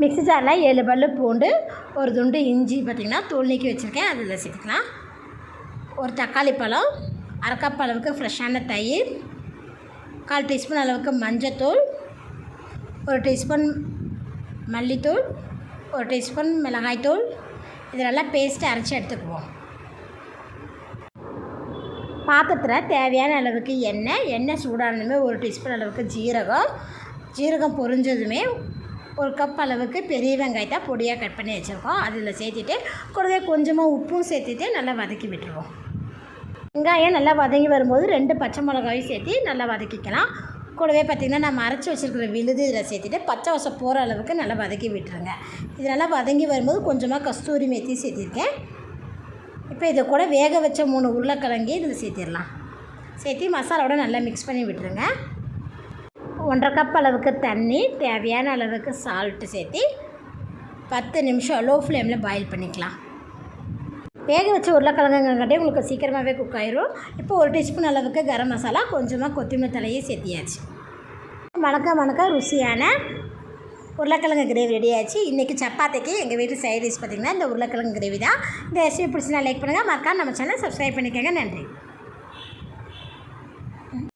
Mixie ஜாரில் ஏழு பல்லு பூண்டு ஒரு துண்டு இஞ்சி பார்த்திங்கன்னா தூள் நீக்கி வச்சுருக்கேன். அதில் சேர்த்துக்கலாம். ஒரு தக்காளி பழம் அரை கப் அளவுக்கு ஃப்ரெஷ்ஷான தயிர் கால் டீஸ்பூன் அளவுக்கு மஞ்சத்தூள் ஒரு டீஸ்பூன் மல்லித்தூள் ஒரு டீஸ்பூன் மிளகாய்த்தூள். இது நல்லா பேஸ்ட்டு அரைச்சி எடுத்துக்குவோம். பாத்திரத்தில் தேவையான அளவுக்கு எண்ணெய் எண்ணெய் சூடானதுமே ஒரு டீஸ்பூன் அளவுக்கு ஜீரகம். ஜீரகம் பொரிஞ்சதுமே ஒரு கப் அளவுக்கு பெரிய வெங்காயத்தை பொடியாக கட் பண்ணி வச்சுருக்கோம். அதில் சேர்த்துட்டு கூடவே கொஞ்சமாக உப்பும் சேர்த்துட்டு நல்லா வதக்கி விட்டுருவோம். வெங்காயம் நல்லா வதங்கி வரும்போது ரெண்டு பச்சை மிளகாயும் சேர்த்து நல்லா வதக்கிக்கலாம். கூடவே பார்த்திங்கன்னா நம்ம அரைச்சி வச்சுருக்கிற விழுது இதில் சேர்த்துட்டு பச்சை வசம் போகிற அளவுக்கு நல்லா வதக்கி விட்டுருங்க. இது நல்லா வதங்கி வரும்போது கொஞ்சமாக கஸ்தூரி மேத்தி சேர்த்திருக்கேன். இப்போ இதை கூட வேக வச்ச மூணு உருளைக்கிழங்கி இதில் சேர்த்திடலாம். சேர்த்து மசாலாவோட நல்லா மிக்ஸ் பண்ணி விட்டுருங்க. ஒன்றரை கப் அளவுக்கு தண்ணி தேவையான அளவுக்கு சால்ட்டு சேர்த்து பத்து நிமிஷம் லோ ஃப்ளேமில் பாயில் பண்ணிக்கலாம். வேக வச்ச உருளைக்கிழங்குங்காட்டி உங்களுக்கு சீக்கிரமாகவே குக் ஆயிரும். இப்போ ஒரு டீஸ்பூன் அளவுக்கு கரம் மசாலா கொஞ்சமாக கொத்தமல்லி தலையை சேர்த்தியாச்சு. மணக்க மணக்க ருசியான உருளைக்கிழங்கு கிரேவி ரெடி ஆச்சு. இன்றைக்கி சப்பாத்திக்கு எங்கள் வீட்டு சைட் டிஷ் பார்த்திங்கன்னா இந்த உருளைக்கிழங்கு கிரேவி தான். இந்த ரெசிபி பிடிச்சினா லைக் பண்ணுங்கள் மறக்காம நம்ம சேனல் சப்ஸ்கிரைப் பண்ணிக்கோங்க. நன்றி.